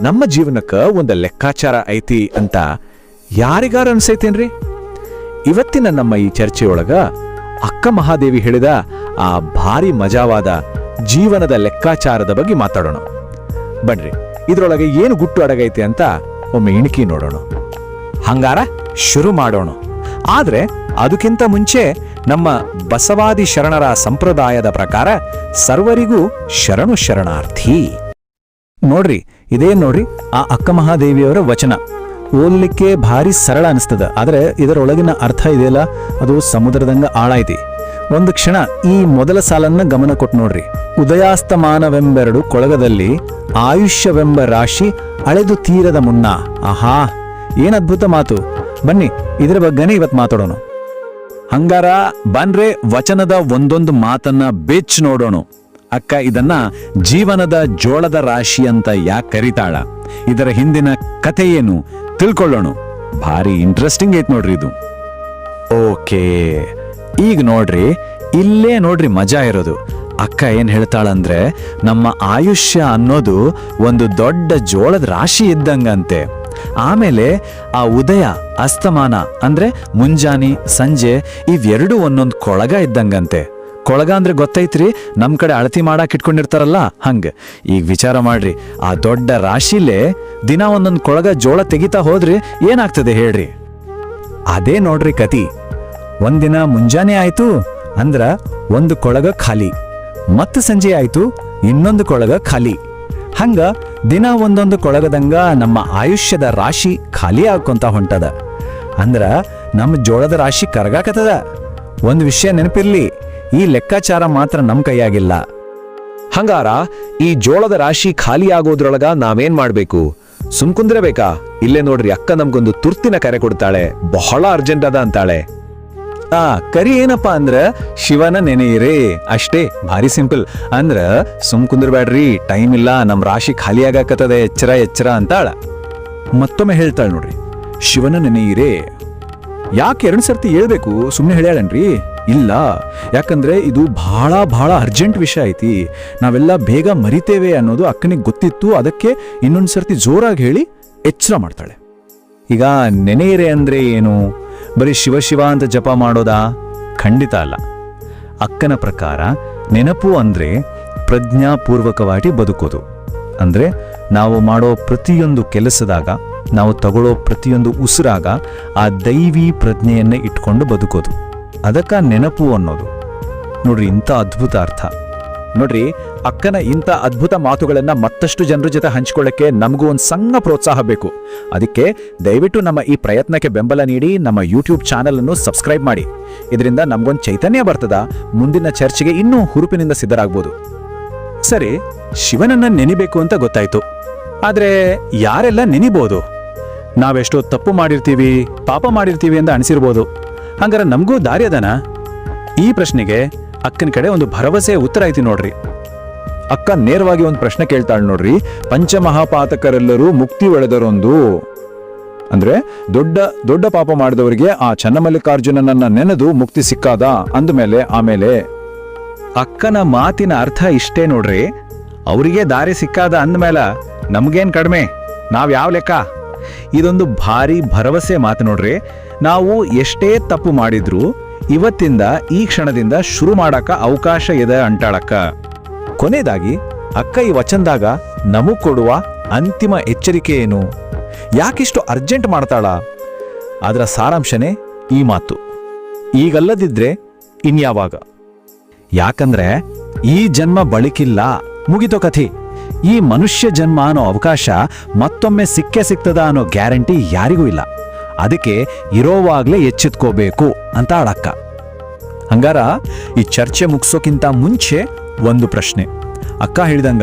ನಮ್ಮ ಜೀವನಕ್ಕ ಒಂದ ಲೆಕ್ಕಾಚಾರ ಐತಿ ಅಂತ ಯಾರಿಗಾರ ಅನ್ಸೈತೇನ್ರಿ? ಇವತ್ತಿನ ನಮ್ಮ ಈ ಚರ್ಚೆಯೊಳಗ ಅಕ್ಕ ಮಹಾದೇವಿ ಹೇಳಿದ ಆ ಭಾರಿ ಮಜಾವಾದ ಜೀವನದ ಲೆಕ್ಕಾಚಾರದ ಬಗ್ಗೆ ಮಾತಾಡೋಣ. ಬನ್ರಿ, ಇದ್ರೊಳಗೆ ಏನು ಗುಟ್ಟು ಅಡಗೈತೆ ಅಂತ ಒಮ್ಮೆ ಇಣಿಕಿ ನೋಡೋಣ. ಹಂಗಾರ ಶುರು ಮಾಡೋಣ. ಆದ್ರೆ ಅದಕ್ಕಿಂತ ಮುಂಚೆ ನಮ್ಮ ಬಸವಾದಿ ಶರಣರ ಸಂಪ್ರದಾಯದ ಪ್ರಕಾರ ಸರ್ವರಿಗೂ ಶರಣು ಶರಣಾರ್ಥಿ. ನೋಡ್ರಿ ಇದೇನ್ ನೋಡ್ರಿ, ಆ ಅಕ್ಕ ಮಹಾದೇವಿಯವರ ವಚನ. ಓದ್ಲಿಕ್ಕೆ ಭಾರಿ ಸರಳ ಅನಿಸ್ತದ, ಆದರೆ ಇದರೊಳಗಿನ ಅರ್ಥ ಇದೆಯಲ್ಲ? ಅದು ಸಮುದ್ರದಂಗ ಆಳ ಐತಿ ಒಂದು ಕ್ಷಣ ಈ ಮೊದಲ ಸಾಲನ್ನ ಗಮನ ಕೊಟ್ಟು ನೋಡ್ರಿ. ಉದಯಾಸ್ತಮಾನವೆಂಬೆರಡು ಕೊಳಗದಲ್ಲಿ ಆಯುಷ್ಯವೆಂಬ ರಾಶಿ ಅಳೆದು ತೀರದ ಮುನ್ನ. ಆಹಾ, ಏನ್ ಅದ್ಭುತ ಮಾತು. ಬನ್ನಿ, ಇದರ ಬಗ್ಗೆನೇ ಇವತ್ ಮಾತಾಡೋಣ. ಹಂಗಾರ ಬನ್ರೆ, ವಚನದ ಒಂದೊಂದು ಮಾತನ್ನ ಬೆಚ್ ನೋಡೋಣ. ಅಕ್ಕ ಇದನ್ನ ಜೀವನದ ಜೋಳದ ರಾಶಿ ಅಂತ ಯಾಕೆ ಕರೀತಾಳ? ಇದರ ಹಿಂದಿನ ಕಥೆ ಏನು? ತಿಳ್ಕೊಳ್ಳೋಣ. ಭಾರಿ ಇಂಟ್ರೆಸ್ಟಿಂಗ್ ಐತ್ ನೋಡ್ರಿ ಇದು. ಓಕೆ. ಈಗ ನೋಡ್ರಿ, ಇಲ್ಲೇ ನೋಡ್ರಿ ಮಜಾ ಇರೋದು. ಅಕ್ಕ ಏನ್ ಹೇಳ್ತಾಳಂದ್ರೆ, ನಮ್ಮ ಆಯುಷ್ಯ ಅನ್ನೋದು ಒಂದು ದೊಡ್ಡ ಜೋಳದ ರಾಶಿ ಇದ್ದಂಗಂತೆ. ಆಮೇಲೆ ಆ ಉದಯ, ಅಸ್ತಮಾನ, ಅಂದ್ರೆ ಮುಂಜಾನೆ, ಸಂಜೆ, ಇವೆರಡು ಒಂದೊಂದು ಕೊಳಗ ಇದ್ದಂಗಂತೆ. ಕೊಳಗ ಅಂದ್ರೆ ಗೊತ್ತೈತ್ರಿ, ನಮ್ ಕಡೆ ಅಳತಿ ಮಾಡಾಕ್ ಇಟ್ಕೊಂಡಿರ್ತಾರಲ್ಲ ಹಂಗ. ಈಗ ವಿಚಾರ ಮಾಡ್ರಿ, ಆ ದೊಡ್ಡ ರಾಶಿಲೇ ದಿನ ಒಂದೊಂದು ಕೊಳಗ ಜೋಳ ತೆಗಿತಾ ಹೋದ್ರಿ ಏನಾಗ್ತದೆ ಹೇಳ್ರಿ? ಅದೇ ನೋಡ್ರಿ ಕತಿ, ಒಂದಿನ ಮುಂಜಾನೆ ಆಯ್ತು ಅಂದ್ರ ಒಂದು ಕೊಳಗ ಖಾಲಿ, ಮತ್ತೆ ಸಂಜೆ ಆಯ್ತು ಇನ್ನೊಂದು ಕೊಳಗ ಖಾಲಿ. ಹಂಗ ದಿನ ಒಂದೊಂದು ಕೊಳಗದಂಗ ನಮ್ಮ ಆಯುಷ್ಯದ ರಾಶಿ ಖಾಲಿ ಆಕೊಂತ ಹೊಂಟದ. ಅಂದ್ರ ನಮ್ಮ ಜೋಳದ ರಾಶಿ ಕರಗಾಕತ್ತದ. ಒಂದು ವಿಷಯ ನೆನಪಿರ್ಲಿ ಈ ಲೆಕ್ಕಾಚಾರ ಮಾತ್ರ ನಮ್ ಕೈಯಾಗಿಲ್ಲ. ಹಂಗಾರ ಈ ಜೋಳದ ರಾಶಿ ಖಾಲಿ ಆಗೋದ್ರೊಳಗ ನಾವೇನ್ ಮಾಡ್ಬೇಕು? ಸುಮ್ಕುಂದಿರಬೇಕಾ ಇಲ್ಲೇ ನೋಡ್ರಿ ಅಕ್ಕ ನಮ್ಗೊಂದು ತುರ್ತಿನ ಕರೆ ಕೊಡ್ತಾಳೆ. ಬಹಳ ಅರ್ಜೆಂಟ್ ಅದ ಅಂತಾಳೆ. ಆ, ಕರಿ ಏನಪ್ಪಾ ಅಂದ್ರ ಶಿವನ ನೆನೆಯಿರಿ. ಅಷ್ಟೇ, ಭಾರಿ ಸಿಂಪಲ್. ಅಂದ್ರ ಸುಮ್ ಕುಂದ್ರಬೇಡ್ರಿ ಟೈಮ್ ಇಲ್ಲ, ನಮ್ ರಾಶಿ ಖಾಲಿ ಆಗಾಕತ್ತದೆ, ಎಚ್ಚರ ಎಚ್ಚರ ಅಂತಾಳ. ಮತ್ತೊಮ್ಮೆ ಹೇಳ್ತಾಳ ನೋಡ್ರಿ, ಶಿವನ ನೆನೆಯಿರೇ. ಯಾಕೆ ಎರಡು ಸರ್ತಿ ಹೇಳ್ಬೇಕು? ಸುಮ್ಮನೆ ಹೇಳ್ಯಾಳನ್ರಿ. ಇಲ್ಲ. ಯಾಕಂದ್ರೆ ಇದು ಬಹಳ ಬಹಳ ಅರ್ಜೆಂಟ್ ವಿಷಯ ಐತಿ. ನಾವೆಲ್ಲ ಬೇಗ ಮರಿತೇವೆ ಅನ್ನೋದು ಅಕ್ಕನಿಗೆ ಗೊತ್ತಿತ್ತು. ಅದಕ್ಕೆ ಇನ್ನೊಂದು ಸರ್ತಿ ಜೋರಾಗಿ ಹೇಳಿ ಎಚ್ಚರ ಮಾಡ್ತಾಳೆ. ಈಗ ನೆನೆಯಿರೆ ಅಂದ್ರೆ ಏನು? ಬರೀ ಶಿವಶಿವ ಶಿವ ಅಂತ ಜಪ ಮಾಡೋದಾ? ಖಂಡಿತ ಅಲ್ಲ. ಅಕ್ಕನ ಪ್ರಕಾರ ನೆನಪು ಅಂದ್ರೆ ಪ್ರಜ್ಞಾಪೂರ್ವಕವಾಗಿ ಬದುಕೋದು. ಅಂದ್ರೆ ನಾವು ಮಾಡೋ ಪ್ರತಿಯೊಂದು ಕೆಲಸದಾಗ, ನಾವು ತಗೊಳ್ಳೋ ಪ್ರತಿಯೊಂದು ಉಸಿರಾಗ ಆ ದೈವಿ ಪ್ರಜ್ಞೆಯನ್ನ ಇಟ್ಕೊಂಡು ಬದುಕೋದು. ಅದಕ್ಕ ನೆನಪು ಅನ್ನೋದು. ನೋಡ್ರಿ ಇಂಥ ಅದ್ಭುತ ಅರ್ಥ. ನೋಡ್ರಿ, ಅಕ್ಕನ ಇಂಥ ಅದ್ಭುತ ಮಾತುಗಳನ್ನ ಮತ್ತಷ್ಟು ಜನರ ಜೊತೆ ಹಂಚಿಕೊಳ್ಳಕ್ಕೆ ನಮಗೂ ಒಂದು ಸಣ್ಣ ಪ್ರೋತ್ಸಾಹ ಬೇಕು. ಅದಕ್ಕೆ ದಯವಿಟ್ಟು ನಮ್ಮ ಈ ಪ್ರಯತ್ನಕ್ಕೆ ಬೆಂಬಲ ನೀಡಿ ನಮ್ಮ ಯೂಟ್ಯೂಬ್ ಚಾನಲನ್ನು ಸಬ್ಸ್ಕ್ರೈಬ್ ಮಾಡಿ. ಇದರಿಂದ ನಮಗೊಂದು ಚೈತನ್ಯ ಬರ್ತದ, ಮುಂದಿನ ಚರ್ಚೆಗೆ ಇನ್ನೂ ಹುರುಪಿನಿಂದ ಸಿದ್ಧರಾಗ್ಬೋದು. ಸರಿ, ಶಿವನನ್ನ ನೆನಿಬೇಕು ಅಂತ ಗೊತ್ತಾಯ್ತು. ಆದ್ರೆ ಯಾರೆಲ್ಲ ನೆನಿಬೋದು? ನಾವೆಷ್ಟೋ ತಪ್ಪು ಮಾಡಿರ್ತೀವಿ, ಪಾಪ ಮಾಡಿರ್ತೀವಿ ಅಂತ ಅನಿಸಿರ್ಬೋದು. ಹಂಗಾರ ನಮಗೂ ದಾರಿ ಅದಾನ? ಈ ಪ್ರಶ್ನೆಗೆ ಅಕ್ಕನ ಕಡೆ ಒಂದು ಭರವಸೆ ಉತ್ತರ ಐತಿ ನೋಡ್ರಿ. ಅಕ್ಕ ನೇರವಾಗಿ ಒಂದು ಪ್ರಶ್ನೆ ಕೇಳ್ತಾಳೆ ನೋಡ್ರಿ, ಪಂಚಮಹಾಪಾತಕರೆಲ್ಲರೂ ಮುಕ್ತಿ ಒಳೆದರೊಂದು ಅಂದ್ರೆ ದೊಡ್ಡ ದೊಡ್ಡ ಪಾಪ ಮಾಡಿದವರಿಗೆ ಆ ಚನ್ನಮಲ್ಲಿಕಾರ್ಜುನನನ್ನ ನೆನೆದು ಮುಕ್ತಿ ಸಿಕ್ಕಾದ, ಅಂದಮೇಲೆ ಆಮೇಲೆ. ಅಕ್ಕನ ಮಾತಿನ ಅರ್ಥ ಇಷ್ಟೇ ನೋಡ್ರಿ, ಅವರಿಗೆ ದಾರಿ ಸಿಕ್ಕಾದ ಅಂದಮೇಲೆ ನಮಗೇನ್ ಕಡಿಮೆ? ನಾವು ಯಾವ ಲೆಕ್ಕ? ಇದೊಂದು ಭಾರಿ ಭರವಸೆ ಮಾತು ನೋಡ್ರಿ. ನಾವು ಎಷ್ಟೇ ತಪ್ಪು ಮಾಡಿದ್ರು ಇವತ್ತಿಂದ ಈ ಕ್ಷಣದಿಂದ ಶುರು ಮಾಡಕ್ಕ ಅವಕಾಶ ಇದೆ ಅಂಟಾಳಕ್ಕ. ಕೊನೆಯದಾಗಿ, ಅಕ್ಕ ಈ ವಚನದಾಗ ನಮಗ್ ಕೊಡುವ ಅಂತಿಮ ಎಚ್ಚರಿಕೆ ಏನು? ಯಾಕಿಷ್ಟು ಅರ್ಜೆಂಟ್ ಮಾಡ್ತಾಳ? ಅದರ ಸಾರಾಂಶನೇ ಈ ಮಾತು. ಈಗಲ್ಲದಿದ್ರೆ ಇನ್ಯಾವಾಗ? ಯಾಕಂದ್ರೆ ಈ ಜನ್ಮ ಬಳಿಕಿಲ್ಲ. ಮುಗಿತೋ ಕಥೆ. ಈ ಮನುಷ್ಯ ಜನ್ಮ ಅನ್ನೋ ಅವಕಾಶ ಮತ್ತೊಮ್ಮೆ ಸಿಕ್ಕೇ ಸಿಗ್ತದ ಅನ್ನೋ ಗ್ಯಾರಂಟಿ ಯಾರಿಗೂ ಇಲ್ಲ. ಅದಕ್ಕೆ ಇರೋವಾಗ್ಲೇ ಎಚ್ಚೆತ್ಕೋಬೇಕು ಅಂತ ಅಳಕ್ಕ ಹಂಗಾರ ಈ ಚರ್ಚೆ ಮುಗಿಸೋಕ್ಕಿಂತ ಮುಂಚೆ ಒಂದು ಪ್ರಶ್ನೆ. ಅಕ್ಕ ಹೇಳಿದಂಗ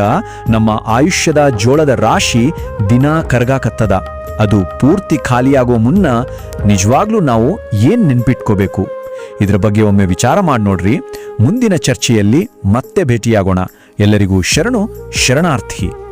ನಮ್ಮ ಆಯುಷ್ಯದ ಜೋಳದ ರಾಶಿ ದಿನ ಕರಗಾಕತ್ತದ. ಅದು ಪೂರ್ತಿ ಖಾಲಿಯಾಗೋ ಮುನ್ನ ನಿಜವಾಗ್ಲೂ ನಾವು ಏನ್ ನೆನ್ಪಿಟ್ಕೋಬೇಕು? ಇದರ ಬಗ್ಗೆ ಒಮ್ಮೆ ವಿಚಾರ ಮಾಡಿ ನೋಡ್ರಿ. ಮುಂದಿನ ಚರ್ಚೆಯಲ್ಲಿ ಮತ್ತೆ ಭೇಟಿಯಾಗೋಣ. ಎಲ್ಲರಿಗೂ ಶರಣು ಶರಣಾರ್ಥಿ.